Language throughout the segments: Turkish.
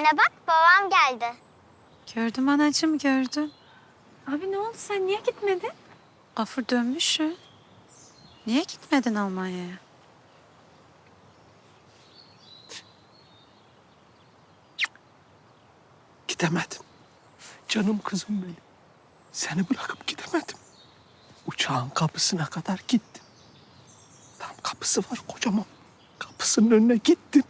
Anne bak babam geldi. Gördüm anacığım gördüm. Abi ne oldu sen niye gitmedin? Gafur dönmüş ya. Niye gitmedin Almanya'ya? Gidemedim. Canım kızım benim. Seni bırakıp gidemedim. Uçağın kapısına kadar gittim. Tam kapısı var kocaman. Kapısının önüne gittim.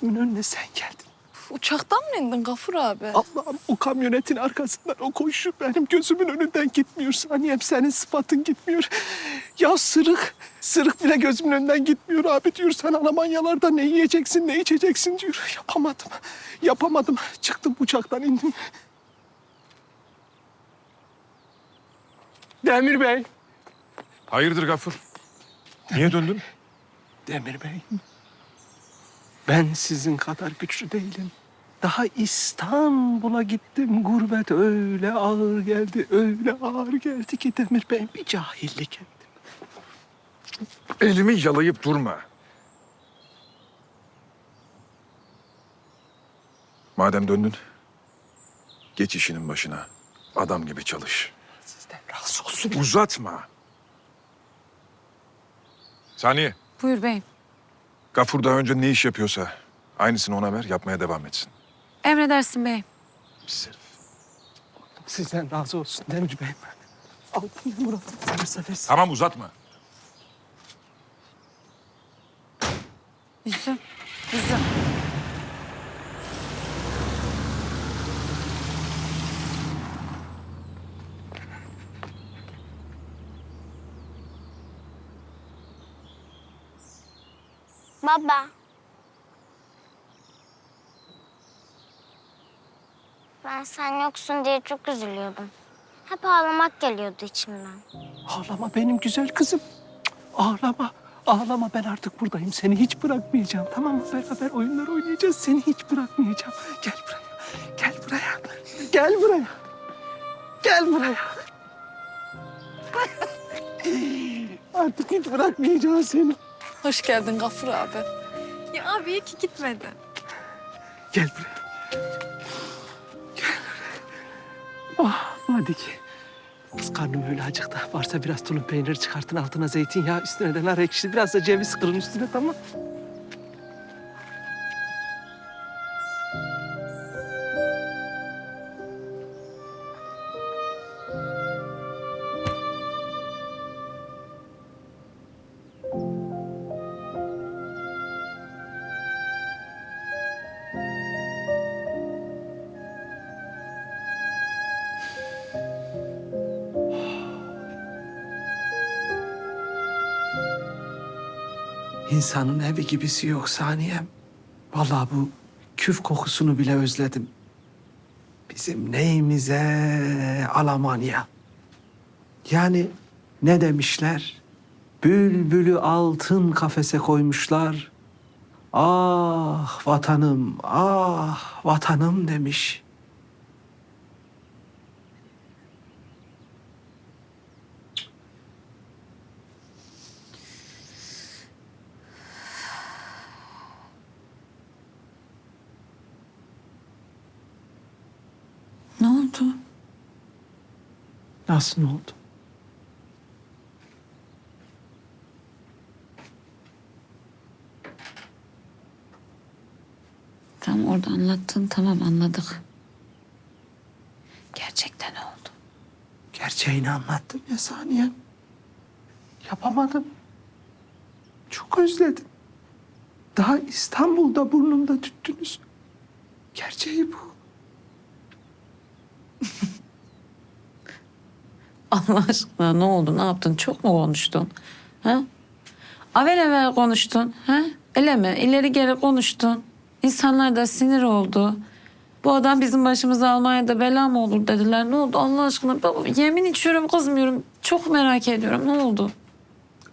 Gözümün önüne sen geldin. Uçaktan mı indin Gafur abi? Allah'ım o kamyonetin arkasından o koşu benim gözümün önünden gitmiyor. Saniyem senin sıfatın gitmiyor. Ya sırık, sırık bile gözümün önünden gitmiyor abi diyor. Sen Almanyalarda ne yiyeceksin, ne içeceksin diyor. Yapamadım, yapamadım. Çıktım uçaktan indim. Demir Bey. Hayırdır Gafur? Niye döndün? Demir Bey. Ben sizin kadar güçlü değilim. Daha İstanbul'a gittim. Gurbet öyle ağır geldi, öyle ağır geldi ki Demir Bey bir cahillik ettim. Elimi yalayıp durma. Madem döndün, geç işinin başına. Adam gibi çalış. Sizden razı olsun. Uzatma. Saniye, Buyur beyim. Gafur daha önce ne iş yapıyorsa aynısını ona ver, yapmaya devam etsin. Emredersin beyim. Pis herif. Sizden razı olsun Demir Bey. Altın Murat severse versin. Tamam uzatma. Üzüm. Üzüm. Baba. Ben sen yoksun diye çok üzülüyordum. Hep ağlamak geliyordu içimden. Ağlama benim güzel kızım. Ağlama. Ağlama ben artık buradayım. Seni hiç bırakmayacağım. Tamam mı? Beraber oyunlar oynayacağız. Seni hiç bırakmayacağım. Gel buraya. Gel buraya. Gel buraya. Gel buraya. artık hiç bırakmayacağım seni. Hoş geldin Gafur abi. Ya abi iyi ki gitmedin. Gel buraya. Gel buraya. Ah hadi ki. Kız karnım öyle acıktı. Varsa biraz tulum peyniri çıkartın altına zeytinyağı üstüne de nar ekşisi biraz da ceviz kırın üstüne tamam. İnsanın evi gibisi yok saniyem. Vallahi bu küf kokusunu bile özledim. Bizim neyimize Almanya. Yani ne demişler? Bülbülü altın kafese koymuşlar. Ah vatanım, ah vatanım demiş. Ne oldu? Nasıl oldu? Tam orada anlattın tamam anladık. Gerçekten oldu. Gerçeğini anlattım ya saniyem. Yapamadım. Çok özledim. Daha İstanbul'da burnumda tüttünüz. Gerçeği bu. Allah aşkına ne oldu ne yaptın çok mu konuştun? Ha? Avel evvel konuştun. Ha? Öyle mi? İleri geri konuştun. İnsanlar da sinir oldu. Bu adam bizim başımıza Almanya'da bela mı olur dediler. Ne oldu Allah aşkına? Baba, yemin içiyorum kızmıyorum. Çok merak ediyorum. Ne oldu?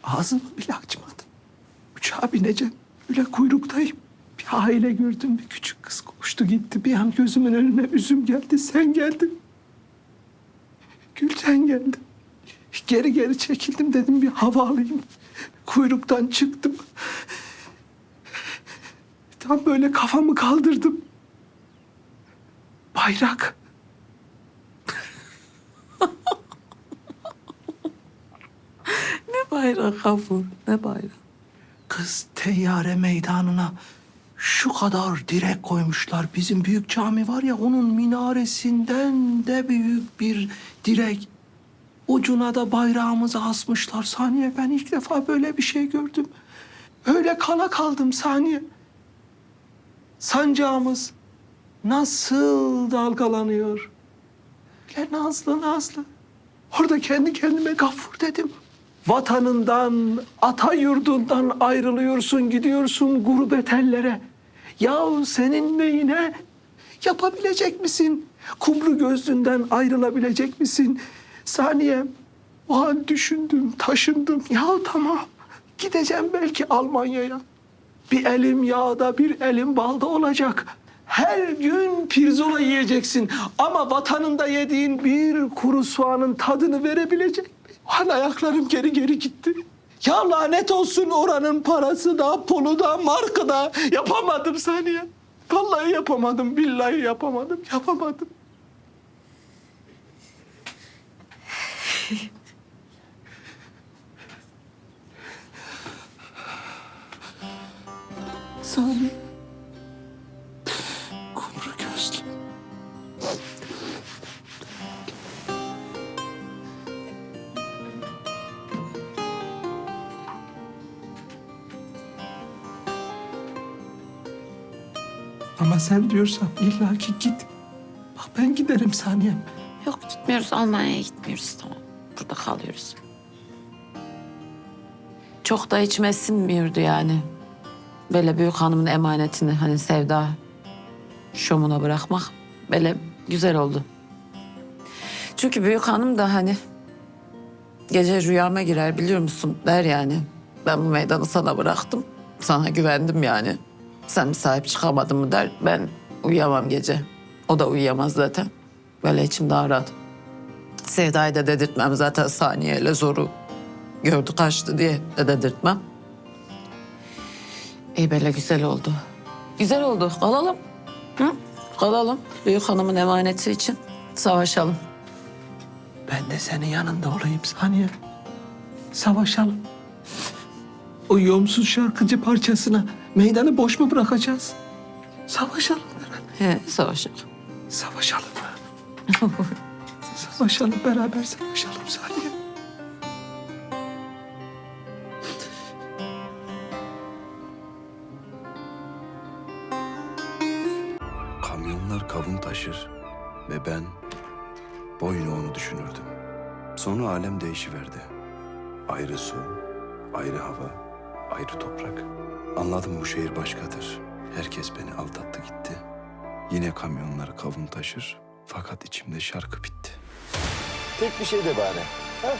Ağzımı bile açmadım. Uçağa bineceğim. Öyle kuyruktayım. Bir aile gördüm. Bir küçük kız koştu gitti. Bir an gözümün önüne üzüm geldi. Sen geldin. Gülten geldi. Geri geri çekildim dedim bir hava alayım. Kuyruktan çıktım. Tam böyle kafamı kaldırdım. Bayrak. Ne bayrak Gafur, ne bayrak. Kız teyyare meydanına şu kadar direk koymuşlar. Bizim büyük cami var ya onun minaresinden de büyük bir direk. Ucuna da bayrağımızı asmışlar. Saniye ben ilk defa böyle bir şey gördüm. Öyle kala kaldım saniye. Sancağımız nasıl dalgalanıyor. Öyle nazlı nazlı. Orada kendi kendime gafur dedim. Vatanından, ata yurdundan ayrılıyorsun, gidiyorsun gurbet ellere. Yahu senin neyine? Yapabilecek misin? Kumru gözlünden ayrılabilecek misin? Saniyem, o an düşündüm, taşındım. Ya tamam, gideceğim belki Almanya'ya. Bir elim yağda, bir elim balda olacak. Her gün pirzola yiyeceksin. Ama vatanında yediğin bir kuru soğanın tadını verebilecek mi? Han ayaklarım geri geri gitti. Ya lanet olsun oranın parası da, pulu da, markı da. Yapamadım saniye. Vallahi yapamadım, billahi yapamadım, yapamadım. Saniye. Ama sen diyorsan illaki git. Bak ben giderim saniyem. Yok gitmiyoruz, Almanya'ya gitmiyoruz tamam. Burada kalıyoruz. Çok da içime sinmiyordu yani. Böyle büyük hanımın emanetini hani Sevda şomuna bırakmak böyle güzel oldu. Çünkü büyük hanım da hani gece rüyama girer biliyor musun der yani. Ben bu meydanı sana bıraktım. Sana güvendim yani. Sen sahip çıkamadın mı der. Ben uyuyamam gece. O da uyuyamaz zaten. Böyle içim daha rahat. Sevda'yı da dedirtmem zaten saniyeyle zoru. Gördü kaçtı diye de dedirtmem. İyi böyle güzel oldu. Güzel oldu. Kalalım. Hı? Kalalım. Büyük hanımın emaneti için savaşalım. Ben de senin yanında olayım saniye. Savaşalım. O yomsuz şarkıcı parçasına meydanı boş mu bırakacağız? Savaşalım. He, savaşalım. Savaşalım. savaşalım beraber savaşalım saniye. Kamyonlar kavun taşır ve ben boyuna onu düşünürdüm. Sonra alem değişiverdi. Ayrı su, ayrı hava, ayrı toprak. Anladım bu şehir başkadır. Herkes beni aldattı gitti. Yine kamyonlar kavun taşır fakat içimde şarkı bitti. Tek bir şey de bari. Ha?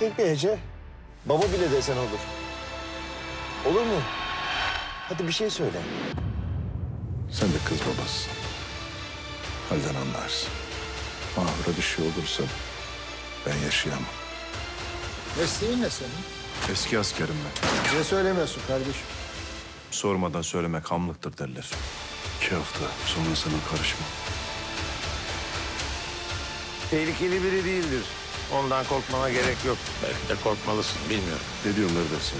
Tek bir hece. Baba bile desen olur. Olur mu? Hadi bir şey söyle. Sen de kız babasısın. Halden anlarsın. Mahvura bir şey olursa ben yaşayamam. Mesleğin ne senin? Eski askerim ben. Niye söylemiyorsun kardeşim? Sormadan söylemek hamlıktır derler. İki hafta sonrasına karışma. Tehlikeli biri değildir. Ondan korkmana gerek yok. Belki de korkmalısın bilmiyorum. Ne diyorlar dersin?